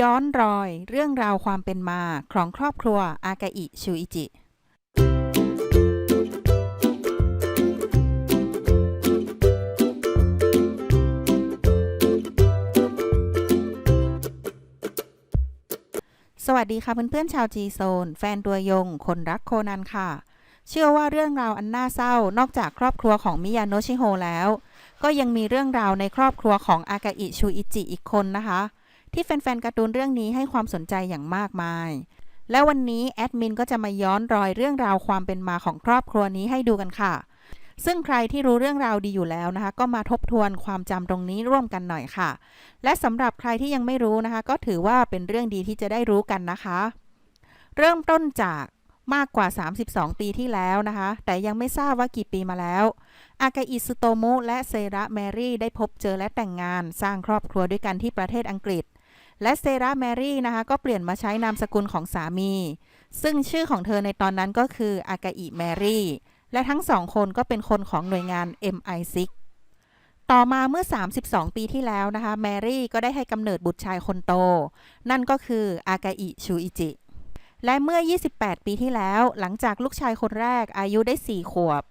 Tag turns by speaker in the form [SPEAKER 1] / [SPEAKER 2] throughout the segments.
[SPEAKER 1] ย้อนรอยเรื่องราวความเป็นมาของครอบครัวอากาอิชูอิจิสวัสดีค่ะเพื่อนๆชาวจีโซนแฟนตัวยง คนรักโคนันค่ะ เชื่อว่าเรื่องราวอันน่าเศร้านอกจากครอบครัวของมิยาโนชิโฮแล้ว ก็ยังมีเรื่องราวในครอบครัวของอากาอิชูอิจิอีกคนนะคะ ที่แฟนๆการ์ตูนเรื่องนี้ให้ความสนใจอย่างมากมาย และวันนี้แอดมินก็จะมาย้อนรอยเรื่องราวความเป็นมาของครอบครัวนี้ให้ดูกันค่ะ ซึ่งใครที่รู้เรื่องราวดีอยู่แล้วนะคะ ก็มาทบทวนความจำตรงนี้ร่วมกันหน่อยค่ะ และสำหรับใครที่ยังไม่รู้นะคะ ก็ถือว่าเป็นเรื่องดีที่จะได้รู้กันนะคะ เริ่มต้นจากมากกว่า 32 ปีที่แล้วนะคะ แต่ยังไม่ทราบว่ากี่ปีมาแล้ว อากาอิสุโตมุและเซระแมรี่ได้พบเจอและแต่งงาน สร้างครอบครัวด้วยกันที่ประเทศอังกฤษ และเซระแมรี่นะคะก็เปลี่ยนมาใช้นามสกุลของสามี ซึ่งชื่อของเธอในตอนนั้นก็คืออากาอิแมรี่ และทั้งสองคนก็เป็นคนของหน่วยงาน MI6 ต่อมาเมื่อ 32 ปีที่แล้วนะคะ แมรี่ก็ได้ให้กำเนิดบุตรชายคนโต นั่นก็คืออากาอิชูอิจิ และเมื่อ 28 ปีที่แล้ว หลังจากลูกชายคนแรกอายุได้ 4 ขวบ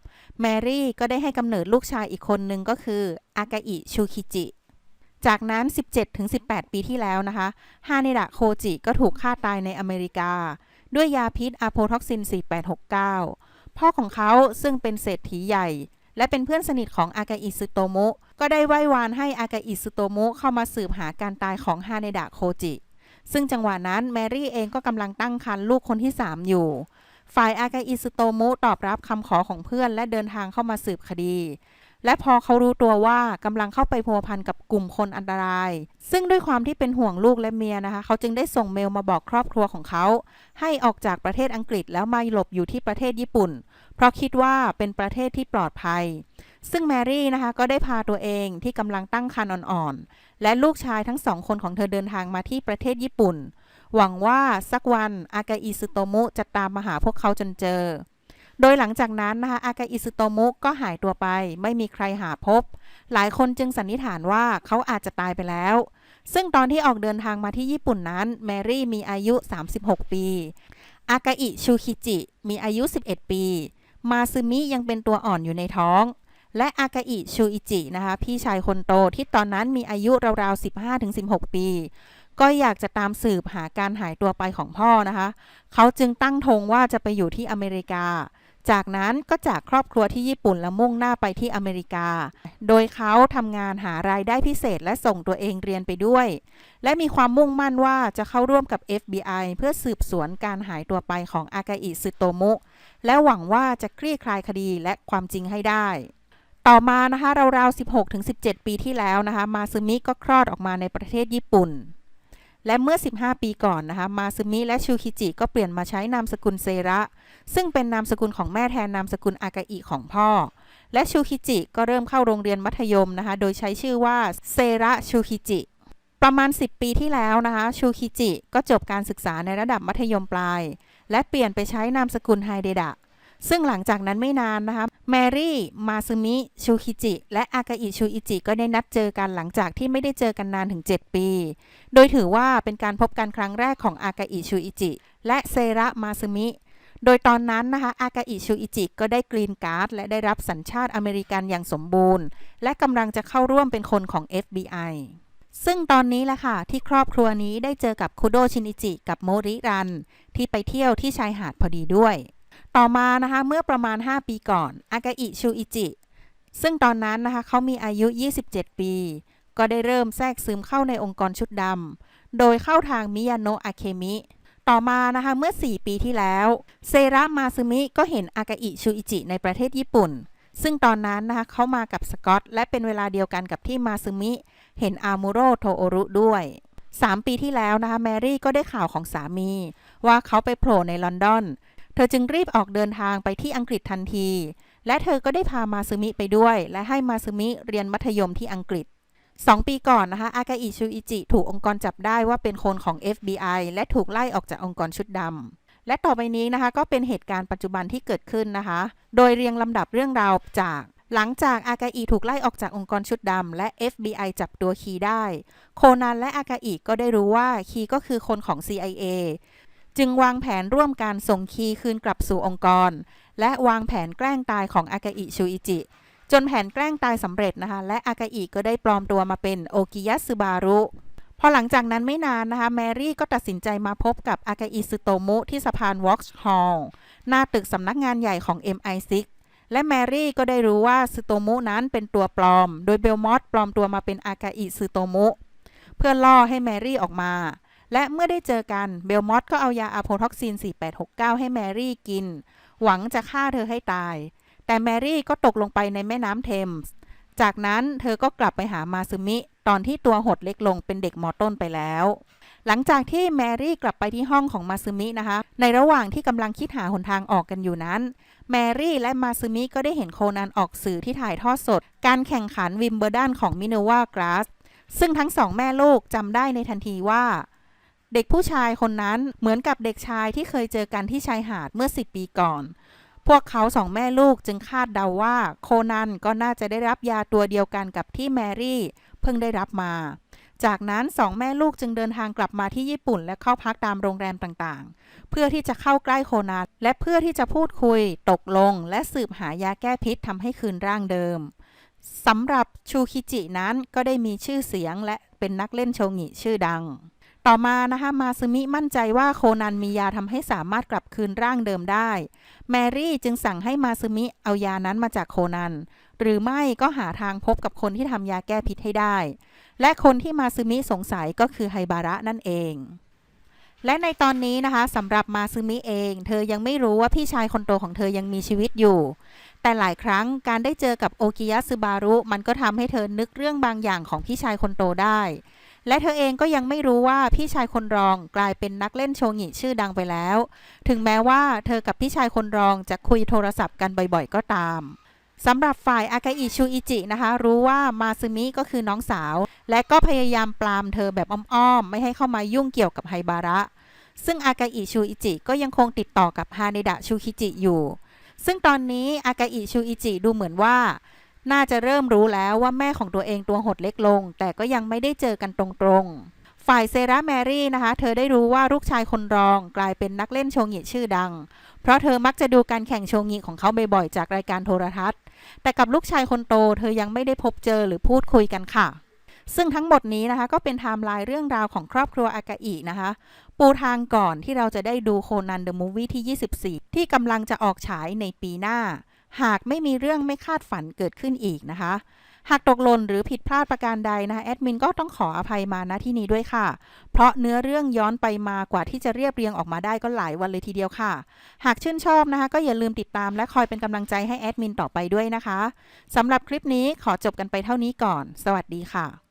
[SPEAKER 1] แมรี่ก็ได้ให้กำเนิดลูกชายอีกคนหนึ่งก็คืออากาอิชูคิจิ จากนั้น 17-18 ปีที่แล้วนะคะ ฮานิดะโคจิก็ถูกฆ่าตายในอเมริกา ด้วยยาพิษอะโพท็อกซิน 4869 พ่อของเขาซึ่งเป็นเศรษฐีใหญ่ และเป็นเพื่อนสนิทของอากาอิซึโตโมุก็ได้ไหว้วานให้อากาอิซึโตโมุเข้ามาสืบหาการตายของฮานิดะโคจิ ซึ่งจังหวะนั้นแมรี่เองก็กำลังตั้งครรภ์ลูกคนที่ 3 อยู่ ฝ่ายอากาอิซึโตโมุตอบรับคำขอของเพื่อนและเดินทางเข้ามาสืบคดี และพอเขารู้ตัวว่ากำลังเข้าไปพัวพันกับกลุ่มคนอันตราย ซึ่งด้วยความที่เป็นห่วงลูกและเมียนะคะ เขาจึงได้ส่งเมลมาบอกครอบครัวของเขา ให้ออกจากประเทศอังกฤษแล้วมาหลบอยู่ที่ประเทศญี่ปุ่น เพราะคิดว่าเป็นประเทศที่ปลอดภัย ซึ่งแมรี่นะคะก็ได้พาตัวเองที่กำลังตั้งครรภ์อ่อนๆ และลูกชายทั้งสองคนของเธอเดินทางมาที่ประเทศญี่ปุ่น หวังว่าสักวันอากาอิซึโตมุจะตามมาหาพวกเขาจนเจอ โดยหลังจากนั้นนะคะอากาอิซึโตมุก็หายตัวไป ไม่มีใครหาพบ หลายคนจึงสันนิษฐานว่าเขาอาจจะตายไปแล้ว ซึ่งตอนที่ออกเดินทางมาที่ญี่ปุ่นนั้น แมรี่มีอายุ 36 ปี อากาอิชูคิจิ มีอายุ 11 ปี มาซึมิยังเป็นตัวอ่อนอยู่ในท้อง และอากาอิชูอิจินะคะพี่ชายคนโตที่ตอนนั้นมีอายุราวๆ 15-16 ปีก็อยากจะตามสืบหาการหายตัวไปของพ่อนะคะ เขาจึงตั้งธงว่าจะไปอยู่ที่อเมริกา จากนั้นก็จากครอบครัวที่ญี่ปุ่นและมุ่งหน้าไปที่อเมริกา โดยเขาทำงานหารายได้พิเศษและส่งตัวเองเรียนไปด้วย และมีความมุ่งมั่นว่าจะเข้าร่วมกับ FBI เพื่อสืบสวนการหายตัวไปของอากาอิซึโตมุ และหวังว่าจะคลี่คลายคดีและความจริงให้ได้ ต่อมานะคะราวๆ 16-17 ปีที่แล้วนะคะ มาซึมิก็คลอดออกมาในประเทศญี่ปุ่น และเมื่อ 15 ปีก่อนนะคะมาซึมิและชูคิจิก็เปลี่ยนมาใช้นามสกุลเซระ ซึ่งเป็นนามสกุลของแม่แทนนามสกุลอากาอิของพ่อ และชูคิจิก็เริ่มเข้าโรงเรียนมัธยมนะคะ โดยใช้ชื่อว่าเซระชูคิจิประมาณ 10 ปีที่แล้วนะคะ ชูคิจิก็จบการศึกษาในระดับมัธยมปลาย และเปลี่ยนไปใช้นามสกุลไฮเดดะ ซึ่งหลังจากนั้นไม่นานนะคะแมรี่ มาซึมิ ชูคิจิ และอากาอิชูอิจิ ก็ได้นัดเจอกันหลังจากที่ไม่ได้เจอกันนานถึง 7 ปี โดยถือว่าเป็นการพบกันครั้งแรกของอากาอิชูอิจิ และเซระ มาซึมิ โดยตอนนั้นนะคะ อากาอิชูอิจิ ก็ได้กรีนการ์ดและได้รับสัญชาติอเมริกันอย่างสมบูรณ์ และกำลังจะเข้าร่วมเป็นคนของ FBI ซึ่งตอนนี้แหละค่ะ ที่ครอบครัวนี้ได้เจอกับคุโดชินิจิ กับโมริรัน ที่ไปเที่ยวที่ชายหาดพอดีด้วย ต่อมานะคะเมื่อประมาณ 5 ปีก่อนอากาอิชูอิจิ ซึ่งตอนนั้นนะคะเขามีอายุ 27 ปี ก็ได้เริ่มแทรกซึมเข้าในองค์กรชุดดำโดยเข้าทางมิยาโนะอาเคมิ ต่อมานะคะเมื่อ 4 ปีที่แล้ว เซระมาซึมิก็เห็นอากาอิชูอิจิในประเทศญี่ปุ่น ซึ่งตอนนั้นนะคะเขามากับสกอต และเป็นเวลาเดียวกันกับที่มาซึมิ เห็นอามูโรโทโอรุด้วย3 ปีที่แล้วนะคะแมรี่ก็ได้ข่าวของสามี ว่าเขาไปโผล่ในลอนดอน เธอจึงรีบออกเดินทางไปที่อังกฤษทันที และเธอก็ได้พามาซึมิไปด้วย และให้มาซึมิเรียนมัธยมที่อังกฤษ 2 ปีก่อนนะคะอากาอิชูอิจิถูกองค์กรจับได้ว่าเป็นคนของ FBI และถูกไล่ออกจากองค์กรชุดดำและต่อไปนี้นะคะก็เป็นเหตุการณ์ปัจจุบันที่เกิดขึ้นนะคะ โดยเรียงลำดับเรื่องราวจากหลังจากอากาอิถูกไล่ออกจากองค์กรชุดดำและ FBI จับตัวคีได้ โคนันและอากาอิก็ได้รู้ว่าคีก็คือคนของ CIA จึงวางแผนร่วมกันส่งคีคืนกลับสู่องค์กร และวางแผนแกล้งตายของอากาอิชูอิจิ จนแผนแกล้งตายสำเร็จนะคะ และอากาอิก็ได้ปลอมตัวมาเป็นโอกิยะซึบารุพอหลังจากนั้นไม่นานนะคะ แมรี่ก็ตัดสินใจมาพบกับอากาอิซึโตมุที่สะพานวอล์กฮอลล์หน้าตึกสำนักงานใหญ่ของ MI6 และแมรี่ก็ได้รู้ว่าซึโตมุนั้นเป็นตัวปลอม โดยเบลมอสปลอมตัวมาเป็นอากาอิซึโตมุเพื่อล่อให้แมรี่ออกมา และเมื่อได้เจอกันเบลมอสก็เอายาอะโพท็อกซิน 4869 ให้แมรี่กิน หวังจะฆ่าเธอให้ตาย แต่แมรี่ก็ตกลงไปในแม่น้ำเทมส์ จากนั้นเธอก็กลับไปหามาซึมิ ตอนที่ตัวหดเล็กลงเป็นเด็กมอต้นไปแล้ว หลังจากที่แมรี่กลับไปที่ห้องของมาซึมินะคะ ในระหว่างที่กำลังคิดหาหนทางออกกันอยู่นั้น แมรี่และมาซึมิก็ได้เห็นโคนันออกสื่อที่ถ่ายทอดสด การแข่งขันวิมเบอร์ดันของมิเนวากราสซึ่งทั้งสองแม่ลูกจำได้ในทันทีว่า เด็กผู้ชายคนนั้นเหมือนกับเด็กชายที่เคยเจอกันที่ชายหาดเมื่อ 10 ปีก่อน พวกเขาสองแม่ลูกจึงคาดเดาว่าโคนันก็น่าจะได้รับยาตัวเดียวกันกับที่แมรี่เพิ่งได้รับมา จากนั้นสองแม่ลูกจึงเดินทางกลับมาที่ญี่ปุ่น และเข้าพักตามโรงแรมต่างๆ เพื่อที่จะเข้าใกล้โคนันและเพื่อที่จะพูดคุย ตกลง และสืบหายาแก้พิษทำให้คืนร่างเดิมสำหรับชูคิจินั้นก็ได้มีชื่อเสียงและเป็นนักเล่นโชงิชื่อดัง ต่อมานะคะมาซึมิมั่นใจว่าโคนันมียาทำให้สามารถกลับคืนร่างเดิมได้ แมรี่จึงสั่งให้มาซึมิเอายานั้นมาจากโคนัน หรือไม่ก็หาทางพบกับคนที่ทำยาแก้พิษให้ได้ และคนที่มาซึมิสงสัยก็คือไฮบาระนั่นเองและในตอนนี้นะคะสำหรับมาซึมิเอง เธอยังไม่รู้ว่าพี่ชายคนโตของเธอยังมีชีวิตอยู่ แต่หลายครั้งการได้เจอกับโอกิยะซึบารุ มันก็ทำให้เธอนึกเรื่องบางอย่างของพี่ชายคนโตได้ และเธอเองก็ยังไม่รู้ว่าพี่ชายคนรองกลายเป็นนักเล่นโชงิชื่อดังไปแล้ว ถึงแม้ว่าเธอกับพี่ชายคนรองจะคุยโทรศัพท์กันบ่อยๆ ก็ตามสำหรับฝ่ายอากาอิชูอิจินะคะ รู้ว่ามาซึมิก็คือน้องสาว และก็พยายามปรามเธอแบบอ้อมๆ ไม่ให้เข้ามายุ่งเกี่ยวกับไฮบาระ ซึ่งอากาอิชูอิจิก็ยังคงติดต่อกับฮาเนดะชูคิจิอยู่ ซึ่งตอนนี้อากาอิชูอิจิดูเหมือนว่า น่าจะเริ่มรู้แล้วว่าแม่ของตัวเองตัวหดเล็กลง แต่ก็ยังไม่ได้เจอกันตรงๆ ฝ่ายเซราแมรี่นะคะ เธอได้รู้ว่าลูกชายคนรองกลายเป็นนักเล่นโชงิชื่อดัง เพราะเธอมักจะดูการแข่งโชงิของเขาบ่อยๆจากรายการโทรทัศน์ แต่กับลูกชายคนโต เธอยังไม่ได้พบเจอหรือพูดคุยกันค่ะซึ่งทั้งหมดนี้นะคะก็เป็นไทม์ไลน์เรื่องราวของครอบครัวอากาอินะคะ ปูทางก่อนที่เราจะได้ดูโคนันเดอะมูฟวี่ที่ 24 ที่กำลังจะออกฉายในปีหน้า หากไม่มีเรื่องไม่คาดฝันเกิดขึ้นอีกนะคะ หากตกหล่นหรือผิดพลาดประการใดนะคะแอดมินก็ต้องขออภัยมาณที่นี้ด้วยค่ะ เพราะเนื้อเรื่องย้อนไปมากว่าที่จะเรียบเรียงออกมาได้ก็หลายวันเลยทีเดียวค่ะ หากชื่นชอบนะคะ ก็อย่าลืมติดตามและคอยเป็นกำลังใจให้แอดมินต่อไปด้วยนะคะสำหรับคลิปนี้ขอจบกันไปเท่านี้ก่อน สวัสดีค่ะ